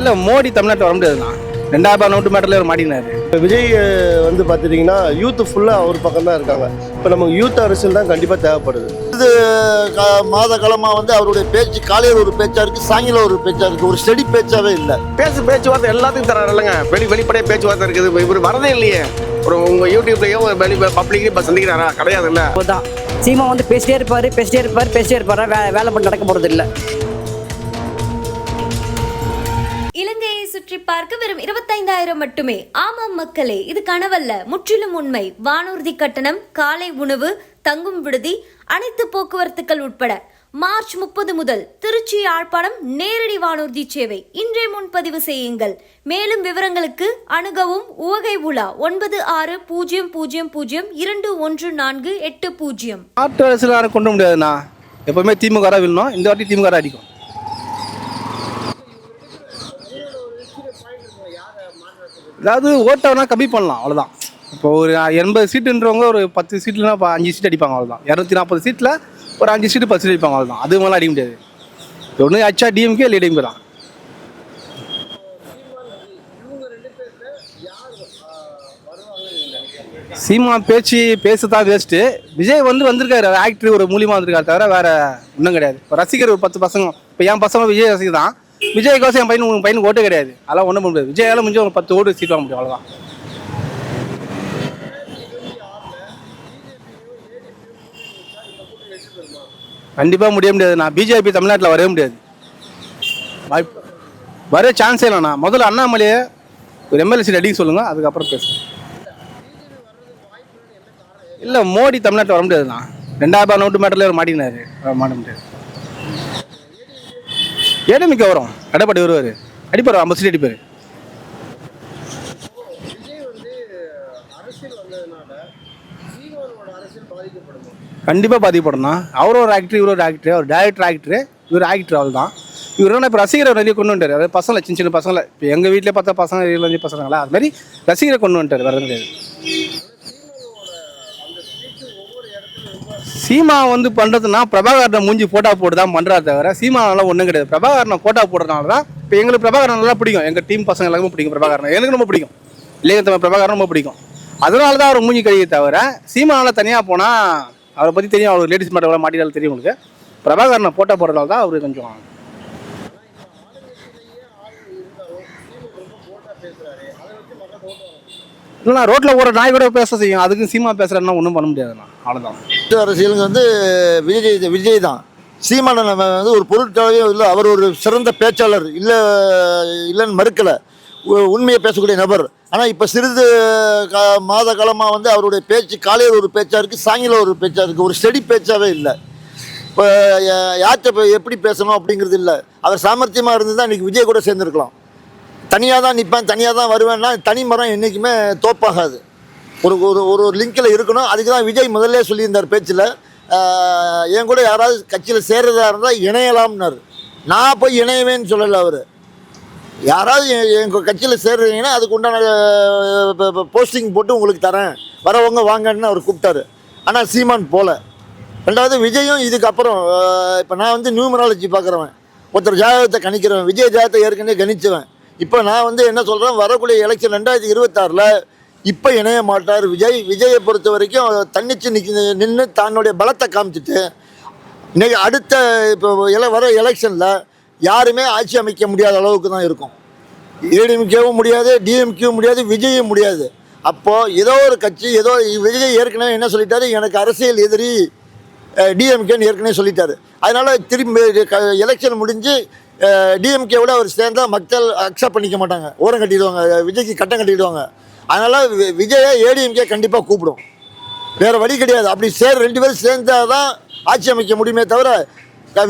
இல்லை மோடி தமிழ்நாட்டில் வர முடியாதுண்ணா. ரெண்டாயிரம் ரூபாய் நோட்டு மேட்டரில் மாட்டினாரு இப்போ விஜய் வந்து பார்த்துட்டிங்கன்னா யூத்து ஃபுல்லாக அவர் பக்கம் தான் இருக்காங்க. இப்போ நமக்கு யூத் அரசியல் தான் கண்டிப்பாக தேவைப்படுது. இது க- மாத காலமாக வந்து அவருடைய பேச்சு காலையில் ஒரு பேச்சா இருக்கு சாயங்காலம் ஒரு பேச்சா இருக்கு ஒரு ஸ்டெடி பேச்சாவே இல்லை. பேசு பேச்சுவார்த்தை எல்லாத்துக்கும் தராரு இல்லைங்க. வெளி வெளிப்படையாக பேச்சுவார்த்தை இருக்குது. இவர் வரதே இல்லையே. ஒரு உங்க யூடியூப்லயோ ஒரு வெளி பப்ளிக்லயும் இப்போ சந்திக்கிறாரா? கிடையாது இல்ல தான் சீமா வந்து பேசிட்டே இருப்பாரு பேசிட்டே இருப்பாரு பேசிட்டே இருப்பாரு? வேலை பண்ண நடக்க போறது இல்ல சுற்றி பார்க்க வெறும் இருபத்தைந்தாயிரம் மட்டுமே. ஆமாம் மக்களே இது கனவல்ல. முற்றிலும் உண்மை. வானூர்தி கட்டணம் காலை உணவு தங்கும் விடுதி அனைத்து போக்குவரத்துக்கள் உட்பட. மார்ச் முப்பது முதல் திருச்சி யாழ்ப்பாணம் நேரடி வானூர்தி சேவை. இன்றே முன்பதிவு செய்யுங்கள். மேலும் விவரங்களுக்கு அணுகவும் உவகை உலா ஒன்பது ஆறு பூஜ்ஜியம் பூஜ்ஜியம் பூஜ்ஜியம் இரண்டு ஒன்று நான்கு எட்டு பூஜ்ஜியம். கொண்டு முடியாதுண்ணா. எப்பவுமே திமுக விழணும் இந்த வாட்டி திமுக அடிக்கும். அதாவது ஓட்டவனா கம்மி பண்ணலாம் அவ்வளோதான் இப்போ ஒரு எண்பது சீட்டுன்றவங்க ஒரு பத்து சீட்லனா இப்போ அஞ்சு சீட் அடிப்பாங்க அவ்வளோதான் இரநூத்தி நாற்பது சீட்டில் ஒரு அஞ்சு சீட்டு பத்து சீட் அடிப்பாங்க அவ்வளோதான் அது மேலே அடிக்க முடியாது. ஒன்று அச்சா டிஎம்கே இல்லை டிஎம்கே தான். சீமா பேச்சு பேசத்தான் வேஸ்ட்டு விஜய் வந்து வந்திருக்காரு ஆக்டர் ஒரு மூலியமாக வந்திருக்காரு தவிர வேற ஒன்றும் கிடையாது. இப்போ ரசிகர் ஒரு பத்து பசங்க இப்போ என் பசங்க விஜய் ரசிகர் தான். விஜய்க்கோசம் என் பையன் உங்க பையனுக்கு ஓட்டு கிடையாது. அதெல்லாம் ஒன்றும் பண்ண முடியாது. விஜயால முடிஞ்சு ஒரு பத்து ஓட்டு சீட் வாங்க முடியும் அவ்வளோதான் கண்டிப்பாக முடிய முடியாது. நான் பிஜேபி தமிழ்நாட்டில் வரவே முடியாது. வாய்ப்பு வர சான்ஸே இல்லைண்ணா முதல்ல அண்ணாமலையை ஒரு எம்எல்ஏ சீட் அடிக்க சொல்லுங்கள் அதுக்கப்புறம் பேசுங்க இல்லை மோடி தமிழ்நாட்டில் வர முடியாதுண்ணா. ரெண்டாயிரம் ரூபாய் நோட்டு மேட்டரில் மாட்டினார். மாட்ட முடியாது. ஏடிமிக்க வரும்? எடப்பாடி வருவார். அடிப்பார் ஐம்பது சீட் அடிப்பார். கண்டிப்பாக பாதிக்கப்படணும் அவரும் ஒரு ஆக்டர் இவர் ஒரு ஆக்டர் அவர் டேரக்டர் ஆக்டர் இவர் ஆக்டர் அவள் தான். இவர் என்ன இப்போ ரசிகரை நிறைய கொண்டு வந்துட்டார். அதாவது பசங்களை சின்ன சின்ன பசங்களை இப்போ எங்கள் வீட்டில் பார்த்தா பசங்க இருபத்தஞ்சு பசங்களா அது மாதிரி ரசிகரை கொண்டு வந்துட்டார் வரது கிடையாது. சீமா வந்து பண்ணுறதுனா பிரபாகரனை மூஞ்சி ஃபோட்டோ போட்டு தான் பண்ணுறா தவிர சீமானால ஒன்றும் கிடையாது. பிரபாகரனை ஃபோட்டோ போடுறதுனால தான் இப்போ எங்களுக்கு பிரபாகரன் நல்லா பிடிக்கும். எங்கள் டீம் பசங்க எல்லாருமே பிடிக்கும் பிரபாகரன். எனக்கு ரொம்ப பிடிக்கும். இல்லைங்க தம்பி பிரபாகரன் ரொம்ப பிடிக்கும். அதனால தான் அவர் மூஞ்சி கழிய தவிர சீமானால் தனியாக போனால் அவரை பற்றி தெரியும் அவர் லேடிஸ் மேட்டர் எவ்வளோ மாட்டினாலும் தெரியும் உங்களுக்கு. பிரபாகரனை ஃபோட்டோ போடுறதால தான் அவர் கொஞ்சம் இல்லைண்ணா ரோட்டில் ஓடுற நாய் கூட பேச செய்யும். அதுக்கு சீமா பேசுகிறேன்னா ஒன்றும் பண்ண முடியாதுண்ணா. அவ்வளோதான் அரசியலுங்க வந்து விஜய் விஜய் தான். சீமான நம்ம வந்து ஒரு பொருட்களவே இல்லை அவர் ஒரு சிறந்த பேச்சாளர் இல்லை இல்லைன்னு மறுக்கலை. உ- உண்மையை பேசக்கூடிய நபர். ஆனால் இப்போ சிறிது கா மாத காலமாக வந்து அவருடைய பேச்சு காலையில் ஒரு பேச்சாக இருக்குது சாயங்காலம் ஒரு பேச்சாக இருக்குது ஒரு ஸ்டெடி பேச்சாகவே இல்லை. இப்போ யார்கிட்ட இப்போ எப்படி பேசணும் அப்படிங்கிறது இல்லை. அவர் சாமர்த்தியமாக இருந்து தான் இன்றைக்கி விஜய் கூட சேர்ந்துருக்கலாம். தனியாக தான் நிற்பேன் தனியாக தான் வருவேன்னா தனி மரம் என்றைக்குமே தோப்பாகாது. ஒரு ஒரு ஒரு லிங்கில் இருக்கணும். அதுக்கு தான் விஜய் முதல்ல சொல்லியிருந்தார் பேச்சில் என் கூட யாராவது கட்சியில் சேர்றதா இருந்தால் இணையலாம்னாரு. நான் போய் இணையவேன்னு சொல்லலை அவர். யாராவது எங்கள் கட்சியில் சேர்றீங்கன்னா அதுக்கு உண்டான போஸ்டிங் போட்டு உங்களுக்கு தரேன். வரவங்க வாங்கன்னு அவர் கூப்பிட்டாரு. ஆனால் சீமான் போல. ரெண்டாவது விஜயும் இதுக்கப்புறம் இப்போ நான் வந்து நியூமராலஜி பார்க்குறவன் ஒருத்தர் ஜாதகத்தை கணிக்கிறவன். விஜய் ஜாதகத்தை ஏற்கனவே கணிச்சவன். இப்போ நான் வந்து என்ன சொல்கிறேன் வரக்கூடிய எலெக்ஷன் ரெண்டாயிரத்தி இருபத்தாறில் இப்போ இணைய மாட்டார். விஜய் விஜயை பொறுத்த வரைக்கும் தன்னிச்சு நிக்க நின்று தன்னுடைய பலத்தை காமிச்சிட்டு இன்னைக்கு அடுத்த இப்போ எல வர எலெக்ஷனில் யாருமே ஆட்சி அமைக்க முடியாத அளவுக்கு தான் இருக்கும். ஏடிஎம்கேவும் முடியாது டிஎம்கேவும் முடியாது விஜயும் முடியாது. அப்போது ஏதோ ஒரு கட்சி ஏதோ விஜய் ஏற்கனவே என்ன சொல்லிட்டாரு? எனக்கு அரசியல் எதிரி டிஎம்கேன்னு ஏற்கனவே சொல்லிட்டாரு. அதனால் திரும்பி எலெக்ஷன் முடிஞ்சு டிஎம்கேவோட அவர் சேர்ந்தால் மக்கள் அக்செப்ட் பண்ணிக்க மாட்டாங்க. ஓரம் கட்டிடுவாங்க விஜய்க்கு கட்டம் கட்டிடுவாங்க. அதனால் விஜயை ஏடிஎம்கே கண்டிப்பாக கூப்பிடும். வேறு வழி கிடையாது. அப்படி சேர் ரெண்டு பேரும் சேர்ந்தால் தான் ஆட்சி அமைக்க முடியுமே தவிர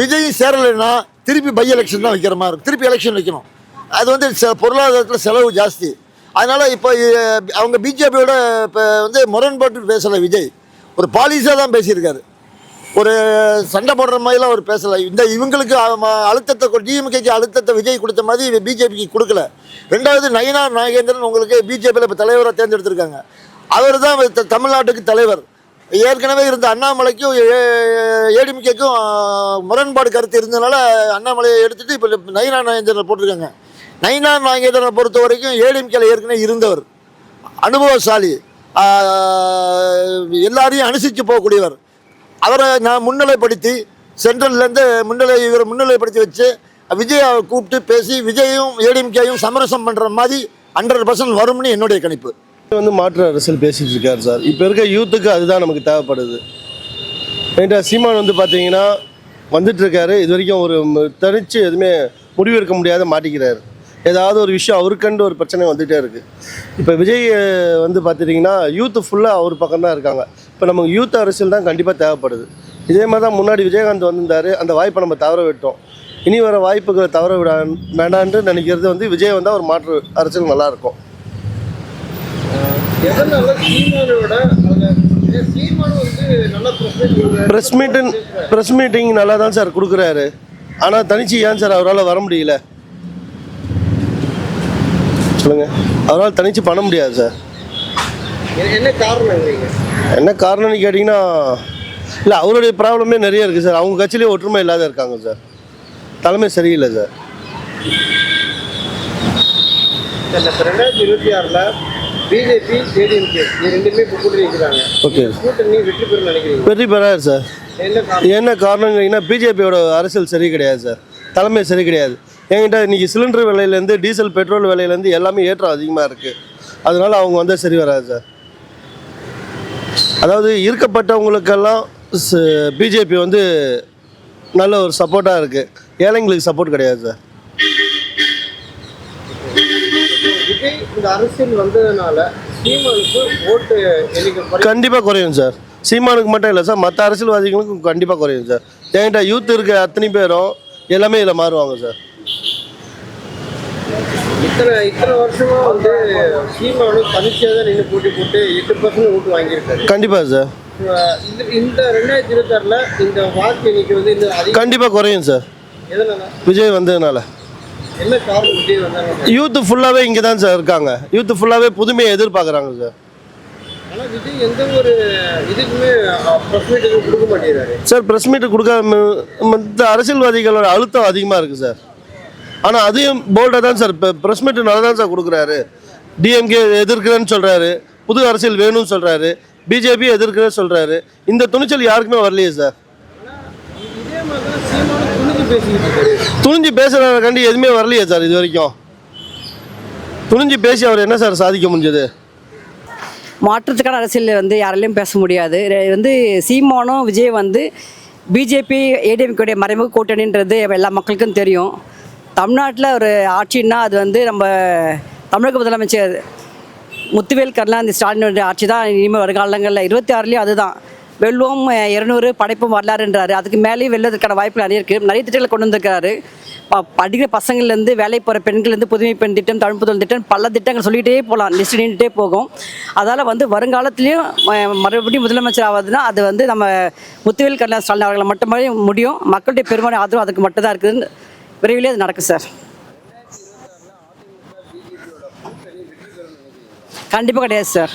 விஜயும் சேரலைன்னா திருப்பி பை எலெக்ஷன் தான் வைக்கிற மாதிரி இருக்கும். திருப்பி எலெக்ஷன் வைக்கணும். அது வந்து பொருளாதாரத்தில் செலவு ஜாஸ்தி. அதனால் இப்போ அவங்க பிஜேபியோட இப்போ வந்து முரண்பாட்டு பேசலை விஜய். ஒரு பாலிசாக தான் பேசியிருக்காரு. ஒரு சண்டை போடுற மாதிரிலாம் அவர் பேசலை இந்த இவங்களுக்கு அழுத்தத்தை டிஎம்கேக்கு அழுத்தத்தை விஜய் கொடுத்த மாதிரி பிஜேபிக்கு கொடுக்கல ரெண்டாவது நயினார் நாகேந்திரன் உங்களுக்கு பிஜேபியில் இப்போ தலைவராக தேர்ந்தெடுத்திருக்காங்க அவர் தான் த- தமிழ்நாட்டுக்கு தலைவர் ஏற்கனவே இருந்த அண்ணாமலைக்கும் ஏடிஎம்கேக்கும் முரண்பாடு கருத்து இருந்ததுனால அண்ணாமலையை எடுத்துட்டு இப்போ நயினா நாகேந்திரனை போட்டிருக்காங்க நயினா நாகேந்திரனை பொறுத்த வரைக்கும் ஏடிஎம்கேல ஏற்கனவே இருந்தவர் அனுபவசாலி எல்லாரையும் அனுசரித்து போகக்கூடியவர் அவரை நான் முன்னிலைப்படுத்தி சென்ட்ரல்லேருந்து முன்னிலை இவரை முன்னிலைப்படுத்தி வச்சு விஜயை கூப்பிட்டு பேசி விஜயும் ஏடிஎம்கேயும் சமரசம் பண்ணுற மாதிரி ஹண்ட்ரட் பர்சன்ட் வரும்னு என்னுடைய கணிப்பு. வந்து மாற்று அரசியல் பேசிட்டு இருக்காரு சார். இப்போ இருக்க யூத்துக்கு அதுதான் நமக்கு தேவைப்படுது. ஏன்டா சீமான் வந்து பார்த்தீங்கன்னா வந்துட்டு இருக்காரு. இது வரைக்கும் ஒரு ம- தனிச்சு எதுவுமே முடிவெடுக்க முடியாத மாட்டிக்கிறாரு. ஏதாவது ஒரு விஷயம் அவருக்கண்டு ஒரு பிரச்சனை வந்துகிட்டே இருக்குது இப்போ விஜய் வந்து பார்த்துட்டிங்கன்னா யூத்து ஃபுல்லாக அவர் பக்கம் தான் இருக்காங்க. இப்போ நமக்கு யூத் அரசியல் தான் கண்டிப்பாக தேவைப்படுது. இதே மாதிரி தான் முன்னாடி விஜயகாந்த் வந்திருந்தார் அந்த வாய்ப்பை நம்ம தவற விட்டோம். இனி வர வாய்ப்புகளை தவற விட வேண்டான்னு நினைக்கிறது வந்து விஜய் வந்தால் ஒரு மாற்று அரசியல் நல்லாயிருக்கும் ப்ரெஸ் மீட்டு ப்ரெஸ் மீட்டிங் நல்லா தான் சார் கொடுக்குறாரு. ஆனால் தனிச்சு ஏன் சார் அவரால் வர முடியல? சொல்லுங்க. அவரால் தனிச்சு பண்ண முடியாது சார். என்ன காரணம் என்ன காரணம்னு கேட்டிங்கன்னா இல்லை அவருடைய ப்ராப்ளமே நிறைய இருக்குது சார் அவங்க கட்சியிலே ஒற்றுமை இல்லாத இருக்காங்க சார் தலைமை சரியில்லை சார் ரெண்டாயிரத்தி இருபத்தி ஆறுல பிஜேபி ஜேடிஎம்கே ரெண்டுமே இப்போ கூட்டணி இருக்கிறாங்க ஓகே. கூட்டணி வெற்றி பெறும் நினைக்கிறீங்க வெற்றி பெறாது சார் என்ன காரணம்? கேட்டிங்கன்னா பிஜேபியோட அரசியல் சரி கிடையாது சார் தலைமை சரி கிடையாது. என்கிட்ட இன்னைக்கு சிலிண்டர் விலையிலேருந்து டீசல் பெட்ரோல் விலையிலேருந்து எல்லாமே ஏற்றம் அதிகமாக இருக்குது அதனால அவங்க வந்தால் சரி வராது சார் அதாவது இருக்கப்பட்டவங்களுக்கெல்லாம் பிஜேபி வந்து நல்ல ஒரு சப்போர்ட்டாக இருக்குது ஏழைங்களுக்கு சப்போர்ட் கிடையாது சார். இந்த அரசியல் வந்ததுனால சீமானுக்கு ஓட்டு எண்ணிக்கை கண்டிப்பாக குறையும் சார். சீமானுக்கு மட்டும் இல்லை சார். மற்ற அரசியல்வாதிகளுக்கும் கண்டிப்பாக குறையும் சார். என்கிட்ட யூத் இருக்க அத்தனை பேரும் எல்லாமே இதில் மாறுவாங்க சார். இத்தனை இத்தனை வருஷமா வந்து சீமானு தனிச்சா தான் நின்று போட்டி போட்டு எட்டு பர்சன்ட் ஓட்டு வாங்கியிருக்காரு. கண்டிப்பாக சார். இந்த ரெண்டாயிரத்தி இருபத்தாறுல இந்த வாக்கு எண்ணிக்கை வந்து இந்த அதிகம் கண்டிப்பாக குறையும் சார். எதனால? விஜய் வந்ததுனால. என்ன காரணம் விஜய் வந்தாங்க யூத்து ஃபுல்லாகவே இங்கே தான் சார் இருக்காங்க. யூத்து ஃபுல்லாகவே புதுமையை எதிர்பார்க்குறாங்க சார். விஜய் எந்த ஒரு இதுக்குமே ப்ரெஸ் கொடுக்க மாட்டேங்கிறாரு. சார் ப்ரெஸ் மீட்டு கொடுக்காம மற்ற அரசியல்வாதிகளோட அழுத்தம் அதிகமாக இருக்குது சார். ஆனால் அதையும் போல்டாக தான் சார் இப்போ ப்ரெஸ் மீட்டு நல்லா தான் சார் கொடுக்குறாரு. டிஎம்கே எதிர்க்கிறேன்னு சொல்கிறாரு புது அரசியல் வேணும்னு சொல்கிறாரு பிஜேபி எதிர்க்கிறேன்னு சொல்கிறாரு இந்த துணிச்சல் யாருக்குமே வரலையே சார். துணிஞ்சு பேசிக்கிட்டு எதுவுமே வரலையே சார் இது வரைக்கும். துணிஞ்சு பேசி அவர் என்ன சார் சாதிக்க முடிஞ்சது? மாற்றத்துக்கான அரசியல் வந்து யாராலையும் பேச முடியாது. வந்து சீமானும் விஜய் வந்து பிஜேபி ஏடிஎம்கேடைய மறைமுக கூட்டணின்றது எல்லா மக்களுக்கும் தெரியும். தமிழ்நாட்டில் ஒரு ஆட்சின்னா அது வந்து நம்ம தமிழக முதலமைச்சர் முத்துவேல் கருணாநிதி ஸ்டாலினுடைய ஆட்சி தான் இனிமேல் வருகாலங்களில் இருபத்தி ஆறுலேயும் அதுதான். வெல்வோம் இருநூறு படைப்பும் வரலாறுன்றாரு. அதுக்கு மேலேயும் வெல்லதுக்கான வாய்ப்பு நிறைய இருக்குது நிறைய திட்டங்களை கொண்டு வந்திருக்காரு ப- படிக்கிற பசங்கள்லேருந்து வேலை போகிற பெண்கள்லேருந்து புதுமை பெண் திட்டம் தமிழ் புதல் திட்டம் பல திட்டங்கள் சொல்லிகிட்டே போகலாம் லிஸ்ட் நின்றுட்டே போகும். அதால் வந்து வருங்காலத்துலேயும் மறுபடியும் முதலமைச்சர் ஆகுதுன்னா அது வந்து நம்ம முத்துவேல் கருணாநிதி ஸ்டாலின் அவர்களை மட்டுமே முடியும். மக்களுடைய பெரும்பாலும் ஆதரவு அதுக்கு மட்டும்தான் இருக்குதுன்னு விரைவிலே அது நடக்கும் சார். கண்டிப்பாக கிடையாது சார்.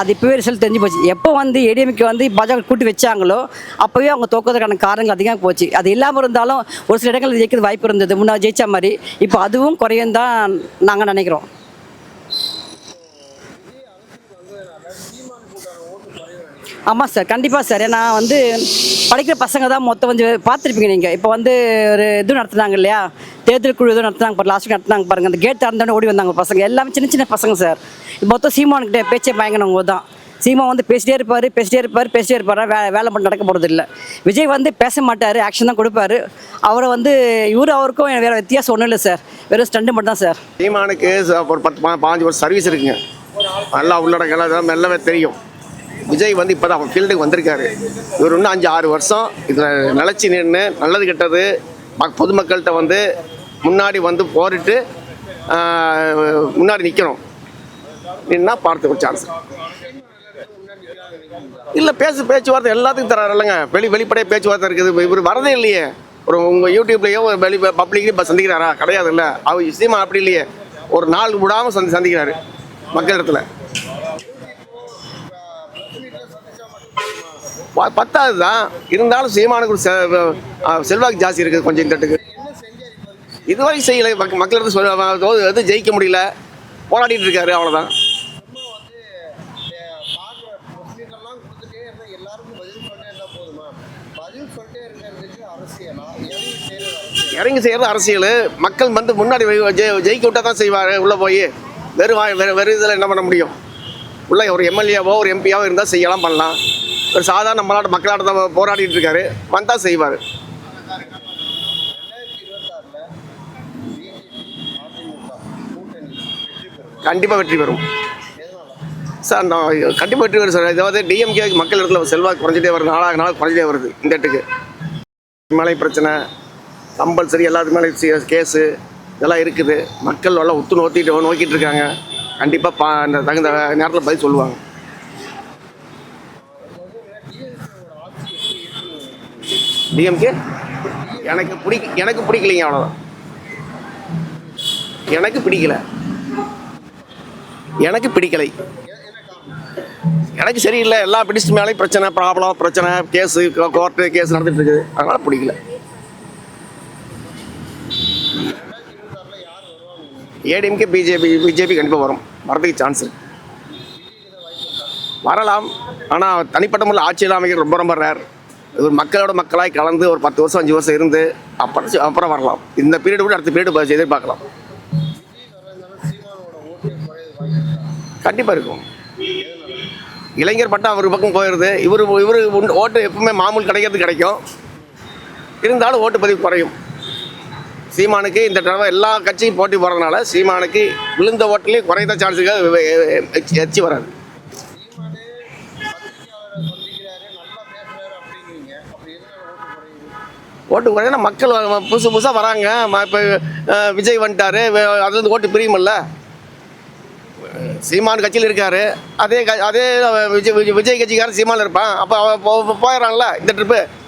அது இப்போவே ரிசல்ட் தெரிஞ்சு போச்சு. எப்போ வந்து ஏடிஎம்கே வந்து பாஜக கூட்டி வச்சாங்களோ அப்போவே அவங்க தோக்கிறதுக்கான காரணங்கள் அதிகமாக போச்சு. அது இல்லாமல் இருந்தாலும் ஒரு சில இடங்களில் ஜெயிக்கிறது வாய்ப்பு இருந்தது. முன்னாள் ஜெயிச்ச மாதிரி. இப்போ அதுவும் குறையும் தான் நாங்கள் நினைக்கிறோம். ஆமாம் சார் கண்டிப்பாக சார். ஏன்னா வந்து படிக்கிற பசங்க தான் மொத்தம் கொஞ்சம் பார்த்துருப்பீங்க நீங்கள் இப்போ வந்து ஒரு இது நடத்துனாங்க இல்லையா? தேர்தல் குழு இது நடத்துனாங்க பாரு லாஸ்ட் நடத்துனாங்க பாருங்க. அந்த கேட் திறந்தோடனே ஓடி வந்தாங்க பசங்க. எல்லாமே சின்ன சின்ன பசங்க சார். மொத்தம் சீமானுக்கிட்ட பேச்சே பயங்கனவங்க தான். சீமா வந்து பேசிட்டே இருப்பார் பேசிட்டே இருப்பார் பேசிட்டே இருப்பார்? வே வேலை பண்ண நடக்க போகிறது இல்லை. விஜய் வந்து பேச மாட்டார் ஆக்ஷன் தான் கொடுப்பாரு. அவரை வந்து இவர் அவருக்கும் வேறு வித்தியாசம் ஒன்றும் இல்லை சார். வெறும் ஸ்டண்டு மட்டும் தான் சார். சீமானுக்கு ஒரு பத்து பாஞ்சு வருஷம் சர்வீஸ் இருக்குங்க. நல்லா உள்ளடங்கலாம் எல்லாமே தெரியும். விஜய் வந்து இப்போ தான் ஃபீல்டுக்கு வந்திருக்காரு. இவர் இன்னும் அஞ்சு ஆறு வருஷம் இதில் நிலச்சி நின்று நல்லது கெட்டது பொதுமக்கள்கிட்ட வந்து முன்னாடி வந்து போரிட்டு முன்னாடி நிற்கணும் நின்னா பார்த்து ஒரு சான்ஸ் இல்லை பேசு பேச்சுவார்த்தை எல்லாத்துக்கும் தராரு இல்லைங்க. வெளி வெளிப்படையாக பேச்சுவார்த்தை இருக்குது. இவர் வரதே இல்லையே. ஒரு உங்கள் யூடியூப்லேயோ ஒரு வெளி பப்ளிக்லேயும் இப்போ சந்திக்கிறாரா? கிடையாது இல்லை. அவர் விஷயமா அப்படி இல்லையே. ஒரு நாள் விடாமல் சந்தி சந்திக்கிறாரு மக்களிடத்தில் இடத்துல. பத்தாது தான் இருந்தாலும் சீமானுக்கு ஒரு செ- செல்வாக்கு ஜாஸ்தி இருக்குது கொஞ்சம் தட்டுக்கு இதுவரை செய்யலை. மக்க மக்களிடத்து சொல்ல வந்து ஜெயிக்க முடியல. போராடிட்டு இருக்காரு. அவ்வளோதான் இறங்கி செய்கிறது அரசியல். மக்கள் வந்து முன்னாடி வை- ஜெயிக்க விட்டா தான் செய்வார். உள்ளே போய் வெறும் வாய் வெறும் வெறும் இதில் என்ன பண்ண முடியும்? உள்ள ஒரு எம்எல்ஏவோ ஒரு எம்பியாவோ இருந்தால் செய்யலாம் பண்ணலாம். ஒரு சாதாரண மலாட்ட மக்களாட்ட தான் போராடிட்டு இருக்காரு. வந்தா செய்வார். கண்டிப்பாக வெற்றி பெறும். சார் நான் கண்டிப்பாக வெற்றி பெறும் சார். இதாவது டிஎம்கே மக்கள் இடத்துல செல்வாக்கு குறைஞ்சிட்டே வருது. நாளாக நாளாக குறைஞ்சிட்டே வருது இந்த இடத்துக்கு. மலை பிரச்சனை கம்பல்சரி எல்லாத்துக்கு மேலே கேஸு இதெல்லாம் இருக்குது. மக்கள் எல்லாம் உத்து நோத்திட்டு நோக்கிட்டு இருக்காங்க. கண்டிப்பாக பா அந்த தகுந்த நேரத்தில் பதில் சொல்லுவாங்க. டிஎம்கே எனக்கு பிடிக்க எனக்கு பிடிக்கலைங்க அவ்வளோதான் எனக்கு பிடிக்கல. எனக்கு பிடிக்கலை. எனக்கு சரியில்லை. எல்லா பிடிச்சு மேலேயும் பிரச்சனை ப்ராப்ளம் பிரச்சனை கேஸு கோர்ட்டு கேஸ் நடந்துட்டு இருக்குது. அதனால் பிடிக்கல. ஏடிஎம்கே பிஜேபி பிஜேபி கண்டிப்பாக வரும். வரதுக்கு சான்ஸ் இருக்கு. வரலாம். ஆனால் தனிப்பட்ட முறையில் ஆட்சியில் அமைக்க ரொம்ப ரொம்ப ரேர் ஒரு மக்களோட மக்களாய் கலந்து ஒரு பத்து வருஷம் அஞ்சு வருஷம் இருந்து அப்புறம் அப்புறம் வரலாம் இந்த பீரியட் விட அடுத்த பீரியட் எதிர்பார்க்கலாம் கண்டிப்பாக இருக்கும் இளைஞர் பட்டம் அவர் பக்கம் போயிடுது இவர் இவர் ஓட்டு எப்பவுமே மாமூல் கிடைக்கிறது கிடைக்கும் இருந்தாலும் ஓட்டு பதிவு குறையும் சீமானுக்கு இந்த தடவை எல்லா கட்சியும் போட்டி போகிறதுனால சீமானுக்கு விழுந்த ஓட்டுலேயே குறைந்த சான்ஸுக்காக எச்சி வராது ஓட்டு குறையினா மக்கள் புதுசு புதுசாக வராங்க. இப்போ விஜய் வந்துட்டாரு. அதுலேருந்து ஓட்டு பிரியுமில்ல. சீமான் கட்சியில் இருக்காரு. அதே க- அதே விஜய் விஜய் விஜய் கட்சிக்காரன் சீமான் இருப்பான். அப்போ போயிடறான்ல இந்த ட்ரிப்பு